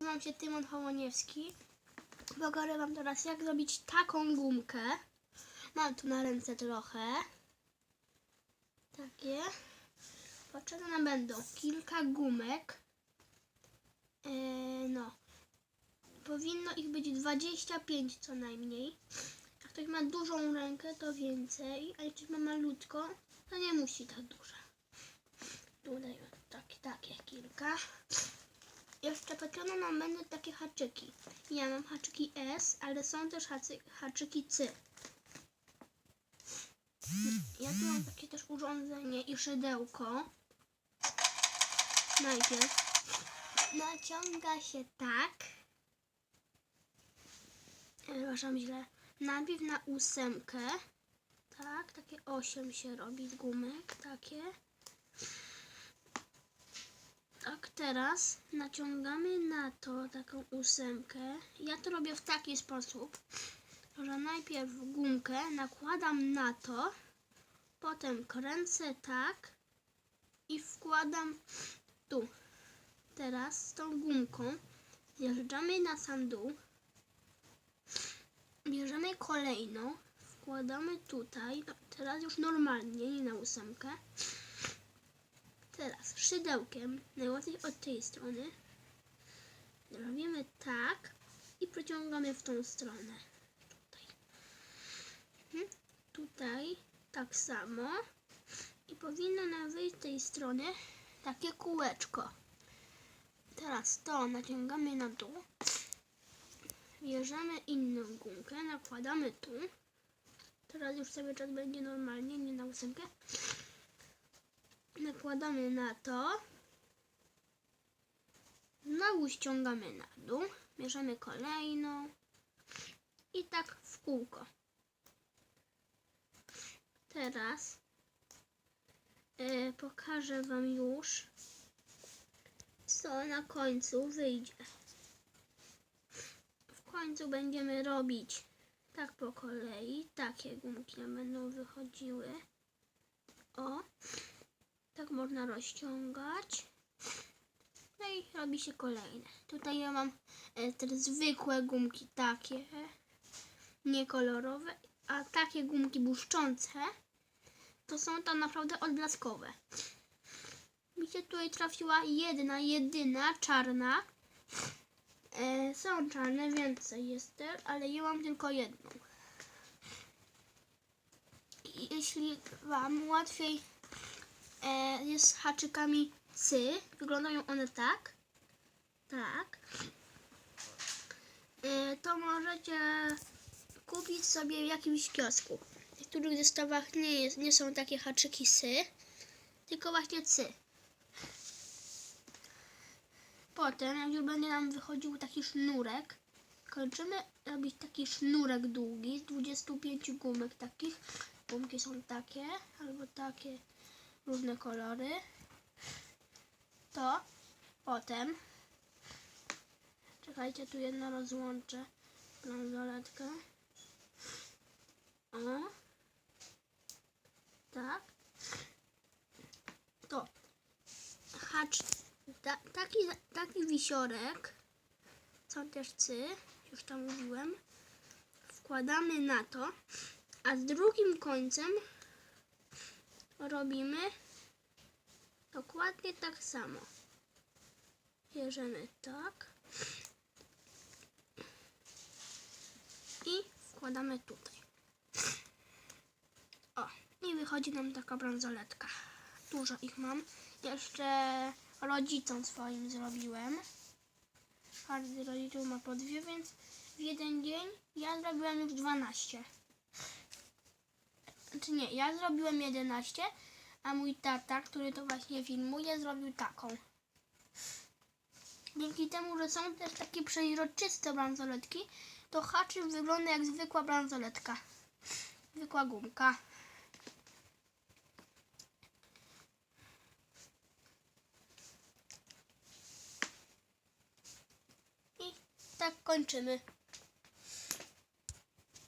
Nazywam się Tymon Hołoniewski. Pokażę Wam teraz, jak zrobić taką gumkę. Mam tu na ręce trochę. Takie. Potrzebne będą kilka gumek. Eee, no. Powinno ich być 25 co najmniej. Jak ktoś ma dużą rękę, to więcej. A ktoś ma malutką, to nie musi tak dużo. Tutaj takie, takie kilka. Jeszcze potrzebne nam będą takie haczyki. Ja mam haczyki S, ale są też hacy, haczyki C. Ja tu mam takie też urządzenie i szydełko. Najpierw naciąga się tak. E, Przepraszam źle. Najpierw na ósemkę. Tak, takie 8 się robi z gumek. Takie. Tak, teraz naciągamy na to taką ósemkę. Ja to robię w taki sposób, że najpierw gumkę nakładam na to, potem kręcę tak i wkładam tu. Teraz z tą gumką zjeżdżamy na sam dół, bierzemy kolejną, wkładamy tutaj, no, teraz już normalnie, nie na ósemkę. Teraz szydełkiem, najłatwiej od tej strony, robimy tak i przeciągamy w tą stronę. Tutaj. Mhm. Tutaj tak samo i powinno nam wyjść z tej strony takie kółeczko. Teraz to naciągamy na dół, bierzemy inną gumkę, nakładamy tu. Teraz już cały czas będzie normalnie, nie na ósemkę nakładamy na to. Znowu ściągamy na dół. Bierzemy kolejną. I tak w kółko. Teraz e, pokażę Wam już, co na końcu wyjdzie. W końcu będziemy robić tak po kolei. Takie gumki będą wychodziły. O. Można rozciągać. No i robi się kolejne. Tutaj ja mam e, te zwykłe gumki takie, niekolorowe, a takie gumki błyszczące to są tam naprawdę odblaskowe. Mi się tutaj trafiła jedna, jedyna czarna. E, są czarne, więcej jest też, ale ja mam tylko jedną. I jeśli Wam łatwiej e, jest z haczykami cy. Wyglądają one tak. Tak. E, to możecie kupić sobie w jakimś kiosku. W niektórych zestawach nie, jest, nie są takie haczyki sy, tylko właśnie cy. Potem, jak już będzie nam wychodził taki sznurek, kończymy robić taki sznurek długi z 25 gumek takich. Gumki są takie, albo takie różne kolory, to potem czekajcie, tu jedno rozłączę bransoletkę. O. Tak. To hacz ta, taki, taki wisiorek są też cy, już tam mówiłem. Wkładamy na to, a z drugim końcem robimy dokładnie tak samo. Bierzemy tak i wkładamy tutaj. O, i wychodzi nam taka bransoletka. Dużo ich mam. Jeszcze rodzicom swoim zrobiłem. Każdy rodzic ma po dwie, więc w jeden dzień ja zrobiłem już 12. Znaczy nie, ja zrobiłem 11, a mój tata, który to właśnie filmuje, zrobił taką. Dzięki temu, że są też takie przeźroczyste bransoletki, to haczyk wygląda jak zwykła bransoletka. Zwykła gumka. I tak kończymy.